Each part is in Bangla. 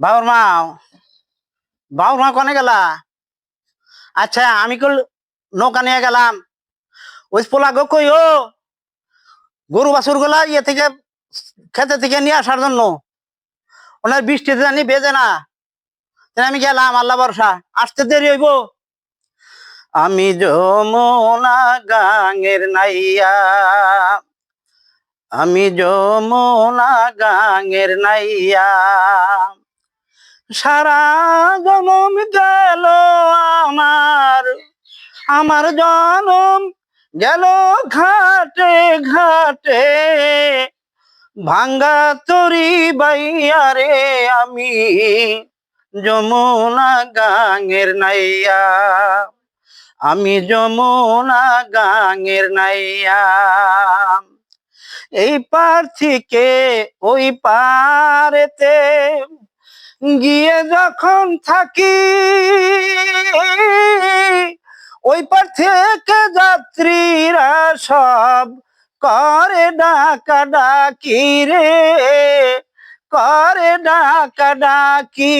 বাবুর মা বাবুর মা কনে গেলা? আচ্ছা আমি কল নৌকা নিয়ে গেলাম। ওই পোলা গো কই ও? গরু বাছুরগুলা ইয়ে থেকে, খেতে থেকে নিয়ে আসার জন্য। ওনার বৃষ্টিতে জানি বেজে না। আমি গেলাম, আল্লাহ বর্ষা আসতে দেরি হইব। আমি যমুনা গাঙের নাইয়া। আমি যমুনা গাঙের নাইয়া। সারা জনম গেল আমার। আমার জনম গেল ঘাটে ঘাটে। ভাঙ্গা তরি বাইয়ারে আমি, যমুনা গাঙের নাইয়া। আমি যমুনা গাঙের নাইয়া। এই পার থেকে ওই পারেতে গিয়ে যখন থাকি, ওই পার থেকে যাত্রীরা সব করে ডাকা ডাকি রে, করে ডাকা ডাকি।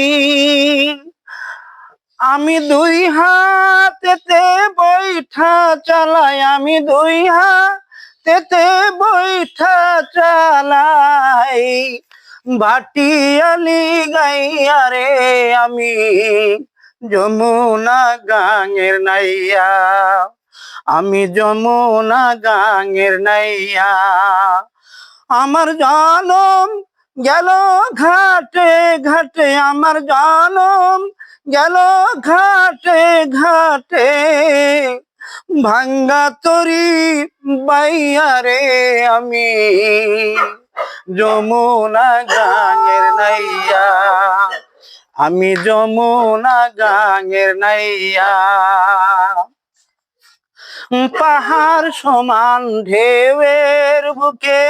আমি দুই হাতেতে বৈঠা চালাই, আমি দুই হাতেতে বৈঠা চালাই। ভাটিয়ালি গাইয়া রে আমি, যমুনা গাঙের নাইয়া। আমি যমুনা গাঙের নাইয়া। আমার জনম গেল ঘাটে ঘাটে, আমার জনম গেল ঘাটে ঘাটে। ভাঙ্গা তরি বাইয়ারে আমি। যমুনা গাঙের নাইয়া, আমি যমুনা গাঙের নাইয়া। পাহাড় সমান ঢেউয়ের বুকে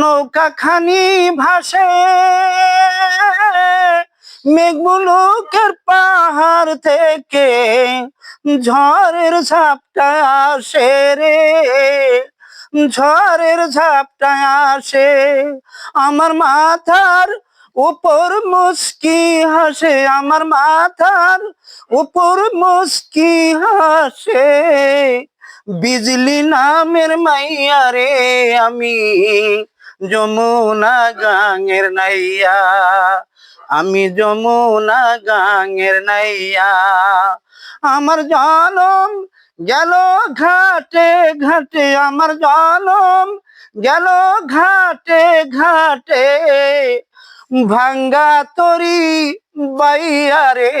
নৌকা খানি ভাসে, মেঘমুলুকের পাহাড় থেকে ঝড়ের ঝাপটা আসে রে। ঝড়ের ঝাপটা আসে, আমার মাথার উপর মুস্কি হাসে, আমার মাথার উপর মুস্কি হাসে। বিজলি নামের মাইয়া রে আমি যমুনা গাঙের নাইয়া, আমি যমুনা গাঙের নাইয়া। আমার জনম গেল ঘাটে ঘাটে আমার জনম গেল ঘাটে ঘাটে, ভাঙ্গা তরি বাইয়া রে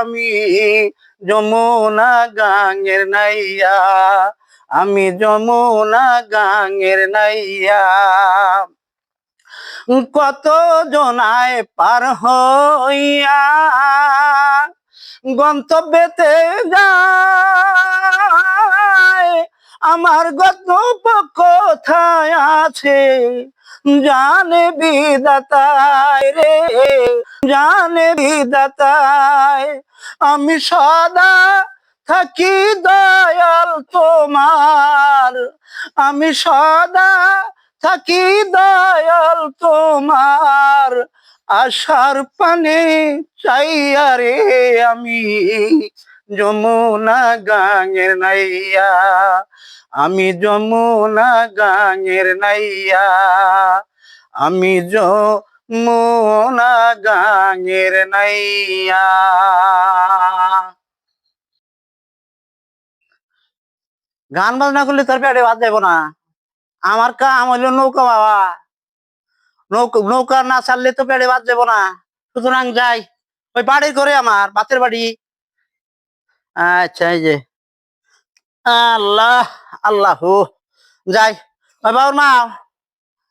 আমি যমুনা গাঙের নাইয়া, আমি যমুনা গাঙের নাইয়া। কত জনায় পার হইয়া গন্তব্যেতে যায়। আমার গন্তব্য কোথায় আছে? জানে বিদাতায় রে, জানে বিদাতায় আমি সদা থাকি দয়াল তোমার। আমি সদা থাকি দয়াল তোমার। আশার পানে চাইয়া রে আমি, যমুনা গাঙের নাইয়া, আমি যমুনা গাঙের নাইয়া, আমি যমুনা গাঙের নাইয়া। গান বাজনা করলে তোর পেটে বাদ যাব না। আমার কাম হইল নৌকা বাবা। নৌকা নৌকা না ছাড়লে তো পেটে বাদ যাব না। সুতরাং যাই, ওই বাড়ির করে আমার বাতের বাড়ি। আচ্ছা এই যে। আল্লাহ আল্লাহ। যাই, ওই বাবুর মা,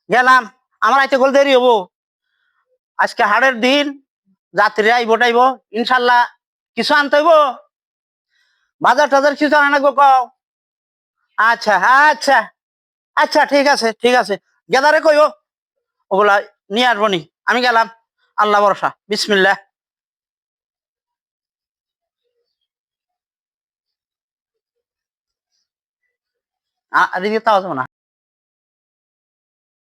গেলাম। আমার আইতে গোল দেরি হব। আজকে হাড়ের দিন, যাত্রীরা আইব টাইব। ইনশাল্লাহ কিছু আনতে হইব। বাজার টাজার কিছু আনা লাগবো, কও। আচ্ছা আচ্ছা আচ্ছা ঠিক আছে ঠিক আছে। গেদারে কইও। ওগুলা নিয়ে আসব নি। আমি গেলাম। আল্লাহ ভরসা। বিসমিল্লা আ- এদিকে তাও না